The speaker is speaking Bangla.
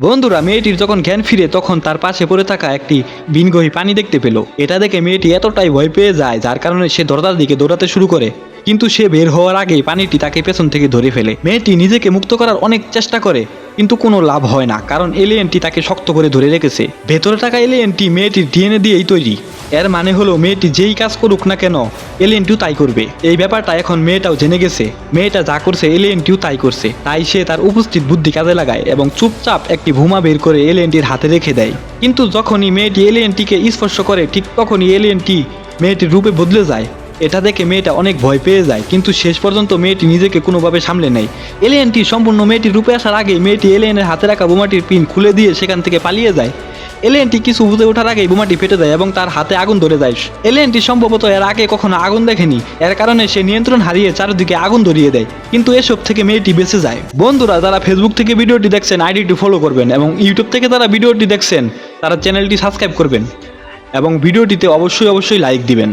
বন্ধুরা, মেয়েটির যখন জ্ঞান ফিরে, তখন তার পাশে পড়ে থাকা একটি বিনগহী পানি দেখতে পেল। এটা দেখে মেয়েটি এতটাই ভয় পেয়ে যায়, যার কারণে সে দরজার দিকে দৌড়াতে শুরু করে। কিন্তু সে বের হওয়ার আগেই পানিটি তাকে পেছন থেকে ধরে ফেলে। মেয়েটি নিজেকে মুক্ত করার অনেক চেষ্টা করে। কিন্তু কোনো লাভ হয় না, কারণ এলিয়েনটি তাকে শক্ত করে ধরে রেখেছে। ভেতরে থাকা এলিয়েনটি মেয়েটির ডিএনএ দিয়েই তৈরি। এর মানে হলো মেয়েটি যেই কাজ করুক না কেন এলিয়েনটিও তাই করবে। এই ব্যাপারটা এখন মেয়েটাও জেনে গেছে। মেয়েটা যা করছে এলিয়েনটিও তাই করছে। তাই সে তার উপস্থিত বুদ্ধি কাজে লাগায় এবং চুপচাপ একটি ভুমা বের করে এলিয়েনটির হাতে রেখে দেয়। কিন্তু যখনই মেয়েটি এলিয়েনটিকে স্পর্শ করে, ঠিক তখনই এলিয়েনটি মেয়েটির রূপে বদলে যায়। এটা দেখে মেয়েটা অনেক ভয় পেয়ে যায়, কিন্তু শেষ পর্যন্ত মেয়েটি নিজেকে কোনোভাবে সামলে নেয়। এলিয়েনটি সম্পূর্ণ মেয়েটির রূপে আসার আগে মেয়েটি এলিয়েনের হাতে রাখা বোমাটির পিন খুলে দিয়ে সেখান থেকে পালিয়ে যায়। এলিয়েনটি কিছু বুঝে ওঠার আগেই বোমাটি ফেটে যায় এবং তার হাতে আগুন ধরে যায়। এলিয়েনটি সম্ভবত এর আগে কখনো আগুন দেখেনি, এর কারণে সে নিয়ন্ত্রণ হারিয়ে চারিদিকে আগুন ধরিয়ে দেয়। কিন্তু এসব থেকে মেয়েটি বেঁচে যায়। বন্ধুরা, যারা ফেসবুক থেকে ভিডিওটি দেখছেন আইডিটি ফলো করবেন এবং ইউটিউব থেকে যারা ভিডিওটি দেখছেন, তারা চ্যানেলটি সাবস্ক্রাইব করবেন এবং ভিডিওটিতে অবশ্যই অবশ্যই লাইক দিবেন।